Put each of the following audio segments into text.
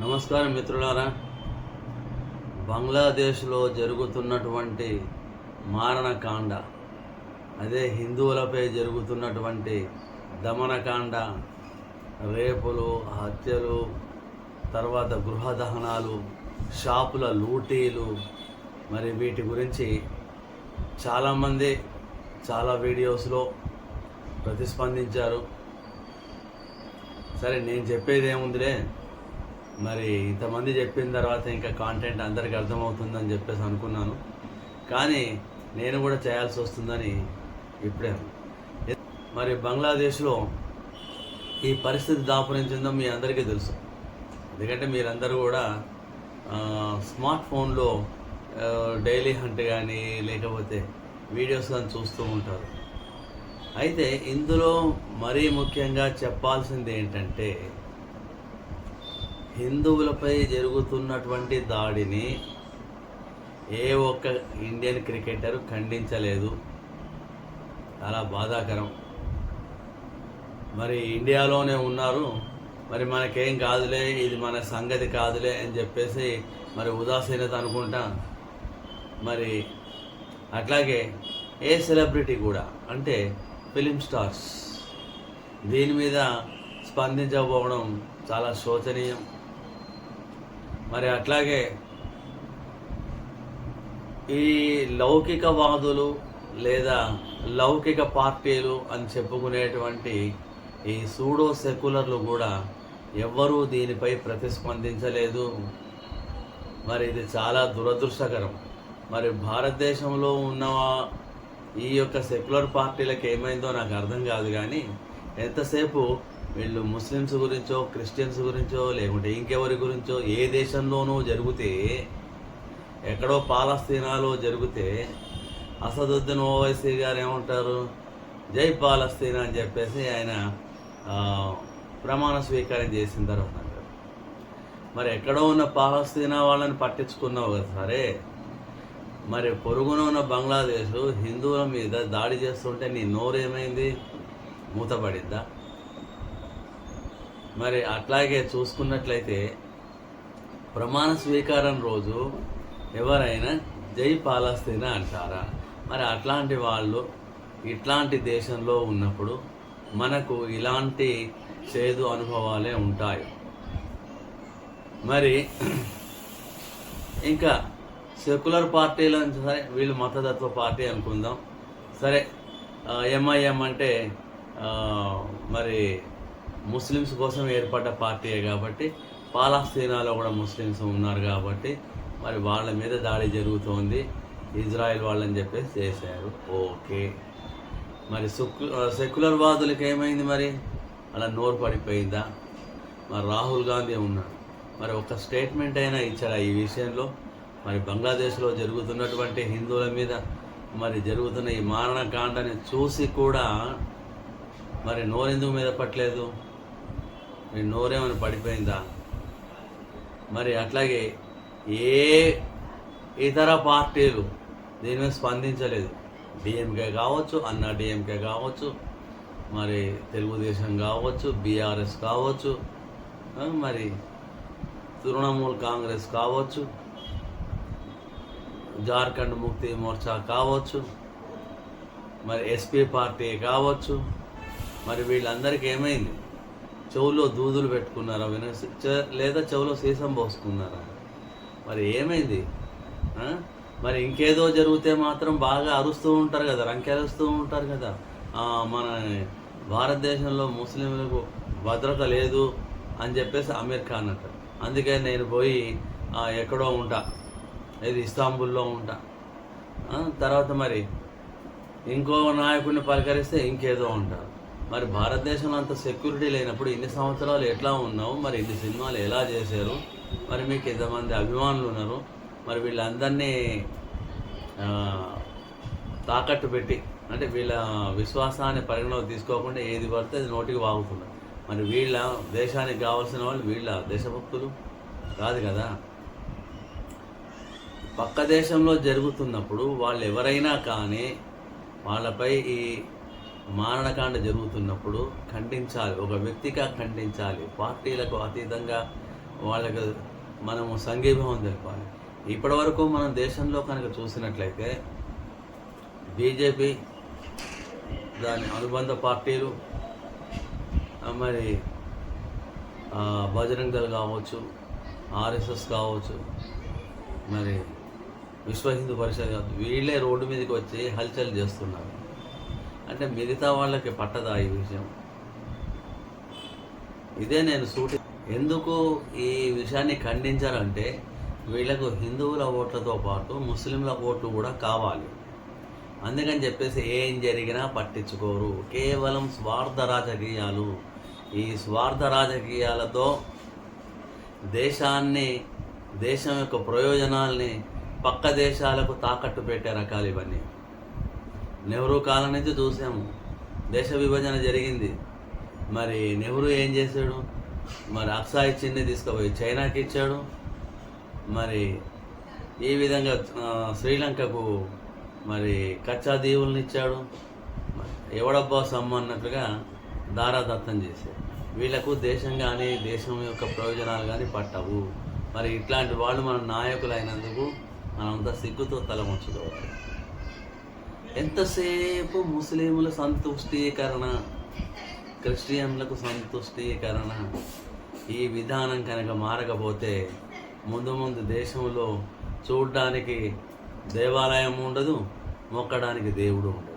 నమస్కారం మిత్రులారా. బంగ్లాదేశ్లో జరుగుతున్నటువంటి మారణకాండ అదే హిందువులపై జరుగుతున్నటువంటి దమనకాండ రేపులు హత్యలు తర్వాత గృహ దహనాలు షాపుల లూటీలు మరి వీటి గురించి చాలామంది చాలా వీడియోస్లో ప్రతిస్పందించారు. సరే నేను చెప్పేది ఏముందిలే? మరి ఇంతమంది చెప్పిన తర్వాత ఇంకా కాంటెంట్ అందరికి అర్థమవుతుందని చెప్పేసి అనుకున్నాను. కానీ నేను కూడా చేయాల్సి వస్తుందని ఇప్పుడే మరి బంగ్లాదేశ్లో ఈ పరిస్థితి దాపురించిందో మీ అందరికీ తెలుసు. ఎందుకంటే మీరందరూ కూడా స్మార్ట్ ఫోన్లో డైలీ హంట్ కానీ లేకపోతే వీడియోస్ కానీ చూస్తూ ఉంటారు. అయితే ఇందులో మరీ ముఖ్యంగా చెప్పాల్సింది ఏంటంటే హిందువులపై జరుగుతున్నటువంటి దాడిని ఏ ఒక్క ఇండియన్ క్రికెటర్ ఖండించలేదు. చాలా బాధాకరం. మరి ఇండియాలోనే ఉన్నారు. మరి మనకేం కాదులే ఇది మన సంగతి కాదులే అని చెప్పేసి మరి ఉదాసీనత అనుకుంటా. మరి అట్లాగే ఏ సెలబ్రిటీ కూడా అంటే ఫిలిం స్టార్స్ దీని మీద స్పందించకపోవడం చాలా శోచనీయం. మరి అట్లాగే ఈ లౌకికవాదులు లేదా లౌకిక పార్టీలు అని చెప్పుకునేటువంటి ఈ సూడో సెక్యులర్లు కూడా ఎవ్వరూ దీనిపై ప్రతిస్పందించలేదు. మరి ఇది చాలా దురదృష్టకరం. మరి భారతదేశంలో ఉన్న ఈ యొక్క సెక్యులర్ పార్టీలకు ఏమైందో నాకు అర్థం కాదు కానీ ఎంతసేపు వీళ్ళు ముస్లిమ్స్ గురించో క్రిస్టియన్స్ గురించో లేకుంటే ఇంకెవరి గురించో ఏ దేశంలోనూ జరిగితే ఎక్కడో పాలస్తీనాలో జరిగితే అసదుద్దీన్ ఓవైసీ గారు ఏమంటారు? జై పాలస్తీనా అని చెప్పేసి ఆయన ప్రమాణ స్వీకారం చేసిన తర్వాత అంటారు. మరి ఎక్కడో ఉన్న పాలస్తీనా వాళ్ళని పట్టించుకున్నావు కదా సరే. మరి పొరుగున ఉన్న బంగ్లాదేశ్ హిందువుల మీద దాడి చేస్తుంటే నీ నోరేమైంది? మూతపడిద్దా మరి అట్లాగే చూసుకున్నట్లయితే ప్రమాణ స్వీకారం రోజు ఎవరైనా జై పాలస్తీనా అంటారా? మరి అట్లాంటి వాళ్ళు ఇట్లాంటి దేశంలో ఉన్నప్పుడు మనకు ఇలాంటి చేదు అనుభవాలే ఉంటాయి. మరి ఇంకా సెక్యులర్ పార్టీలు సరే వీళ్ళు మతతత్వ పార్టీ అనుకుందాం. సరే ఎంఐఎం అంటే మరి ముస్లిమ్స్ కోసం ఏర్పడ్డ పార్టీయే కాబట్టి పాలస్తీనాలో కూడా ముస్లిమ్స్ ఉన్నారు కాబట్టి మరి వాళ్ళ మీద దాడి జరుగుతోంది. ఇజ్రాయెల్ వాళ్ళని చెప్పేసి చేశారు. ఓకే. మరి సుక్ సెక్యులర్ వాదులకు ఏమైంది మరి? అలా నోరు పడిపోయిందా? మరి రాహుల్ గాంధీ ఉన్నాడు. మరి ఒక స్టేట్మెంట్ అయినా ఇచ్చారా ఈ విషయంలో? మరి బంగ్లాదేశ్లో జరుగుతున్నటువంటి హిందువుల మీద మరి జరుగుతున్న ఈ మారణకాండని చూసి కూడా మరి నోరెందుకు మీద పట్టలేదు? నీ నోరేమైనా పడిపోయిందా? మరి అట్లాగే ఏ ఇతర పార్టీలు దీని మీద స్పందించలేదు. డిఎంకే కావచ్చు అన్నా డిఎంకే కావచ్చు మరి తెలుగుదేశం కావచ్చు బీఆర్ఎస్ కావచ్చు మరి తృణమూల్ కాంగ్రెస్ కావచ్చు జార్ఖండ్ ముక్తి మోర్చా కావచ్చు మరి ఎస్పీ పార్టీ కావచ్చు మరి వీళ్ళందరికీ ఏమైంది? చెవులో దూదులు పెట్టుకున్నారా విన చె- లేదా చెవులో సీసం పోసుకున్నారా? మరి ఏమైంది? మరి ఇంకేదో జరిగితే మాత్రం బాగా అరుస్తూ ఉంటారు కదా రంకెలుస్తూ ఉంటారు కదా. మన భారతదేశంలో ముస్లింలకు భద్రత లేదు అని చెప్పేసి అమీర్ ఖాన్ అంట అందుకే నేను పోయి ఎక్కడో ఉంటా. ఇది ఇస్తాంబుల్లో ఉంటా. తర్వాత మరి ఇంకో నాయకుడిని పలకరిస్తే ఇంకేదో ఉంటారు. మరి భారతదేశంలో అంత సెక్యూరిటీ లేనప్పుడు ఇన్ని సంవత్సరాలు ఎట్లా ఉన్నావు? మరి ఇన్ని సినిమాలు ఎలా చేశారు? మరి మీకు ఎంతమంది అభిమానులు ఉన్నారు? మరి వీళ్ళందరినీ తాకట్టు పెట్టి అంటే వీళ్ళ విశ్వాసాన్ని పరిగణలోకి తీసుకోకుండా ఏది పడితే అది నోటికి వాగుతున్నారు మరి వీళ్ళ దేశానికి కావాల్సిన వాళ్ళు వీళ్ళ దేశభక్తులు? కాదు కదా. పక్క దేశంలో జరుగుతున్నప్పుడు వాళ్ళు ఎవరైనా కానీ వాళ్ళపై ఈ మారణకాండ జరుగుతున్నప్పుడు ఖండించాలి. ఒక వ్యక్తిగా ఖండించాలి. పార్టీలకు అతీతంగా వాళ్ళకు మనము సంఘీభావం తెలపాలి. ఇప్పటివరకు మనం దేశంలో కనుక చూసినట్లయితే బీజేపీ దాని అనుబంధ పార్టీలు మరి బజరంగ్ దళ్ కావచ్చు ఆర్ఎస్ఎస్ కావచ్చు మరి విశ్వ హిందూ పరిషత్ కావచ్చు వీళ్ళే రోడ్డు మీదకి వచ్చి హల్చల్ చేస్తున్నారు. అంటే మిగతా వాళ్ళకి పట్టదా ఈ విషయం? ఇదే నేను సూటి ఎందుకు ఈ విషయాన్ని ఖండించాలంటే వీళ్ళకు హిందువుల ఓట్లతో పాటు ముస్లింల ఓట్లు కూడా కావాలి. అందుకని చెప్పేసి ఏం జరిగినా పట్టించుకోరు. కేవలం స్వార్థ రాజకీయాలు. ఈ స్వార్థ రాజకీయాలతో దేశాన్ని దేశం యొక్క ప్రయోజనాల్ని పక్క దేశాలకు తాకట్టు పెట్టే రకాలు ఇవన్నీ. నెహ్రూ కాలం నుంచి చూసాము. దేశ విభజన జరిగింది. మరి నెహ్రూ ఏం చేశాడు? మరి అప్సా ఇచ్చింది తీసుకుపోయి చైనాకి ఇచ్చాడు. మరి ఈ విధంగా శ్రీలంకకు మరి కచ్చా దీవుల్ని ఇచ్చాడు. ఎవడబ్బా సమ్మ అన్నట్లుగా దారాదత్తం చేశాడు. వీళ్ళకు దేశం కానీ దేశం యొక్క ప్రయోజనాలు కానీ పట్టవు. మరి ఇట్లాంటి వాళ్ళు మన నాయకులు అయినందుకు మనంతా సిగ్గుతో తల ఉంచుకోవాలి ఎంతసేపు ముస్లింల సంతుష్టీకరణ క్రిస్టియన్లకు సంతుష్టీకరణ ఈ విధానం కనుక మారకపోతే ముందు ముందు దేశంలో చూడడానికి దేవాలయం ఉండదు మొక్కడానికి దేవుడు ఉండదు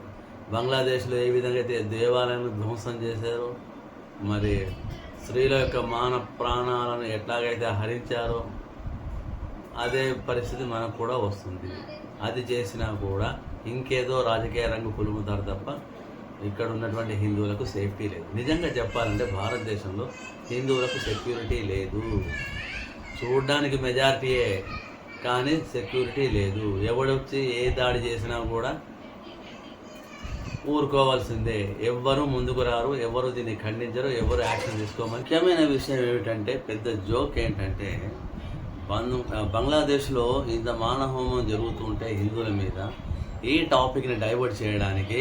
బంగ్లాదేశ్లో ఏ విధంగా అయితే దేవాలయాలను ధ్వంసం చేశారో మరి స్త్రీల యొక్క మాన ప్రాణాలను ఎట్లాగైతే హరించారో అదే పరిస్థితి మనకు కూడా వస్తుంది. అది చేసినా కూడా ఇంకేదో రాజకీయ రంగు పులుముతారు తప్ప ఇక్కడ ఉన్నటువంటి హిందువులకు సేఫ్టీ లేదు. నిజంగా చెప్పాలంటే భారతదేశంలో హిందువులకు సెక్యూరిటీ లేదు. చూడడానికి మెజారిటీయే కానీ సెక్యూరిటీ లేదు. ఎవడొచ్చి ఏ దాడి చేసినా కూడా ఊరుకోవాల్సిందే. ఎవ్వరూ ముందుకు రారు ఎవరు దీన్ని ఖండించరు ఎవరు యాక్షన్ తీసుకోమని. ముఖ్యమైన విషయం ఏమిటంటే పెద్ద జోక్ ఏంటంటే బంగ్లాదేశ్లో ఇంత మానహోమం జరుగుతుంటే హిందువుల మీద ఈ టాపిక్ని డైవర్ట్ చేయడానికి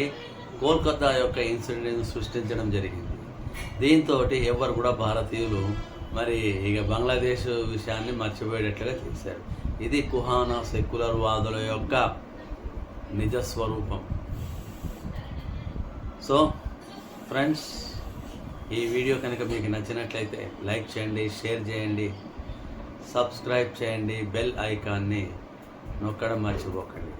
కోల్కతా యొక్క ఇన్సిడెంట్ సృష్టించడం జరిగింది. దీంతో ఎవరు కూడా భారతీయులు మరి ఇక బంగ్లాదేశ్ విషయాన్ని మర్చిపోయేటట్లుగా చేశారు. ఇది కుహానా సెక్యులర్ వాదుల యొక్క నిజస్వరూపం. సో ఫ్రెండ్స్ ఈ వీడియో కనుక మీకు నచ్చినట్లయితే లైక్ చేయండి షేర్ చేయండి. సబ్స్క్రైబ్ చేయండి బెల్ ఐకాన్ని నొక్కడం మర్చిపోకండి.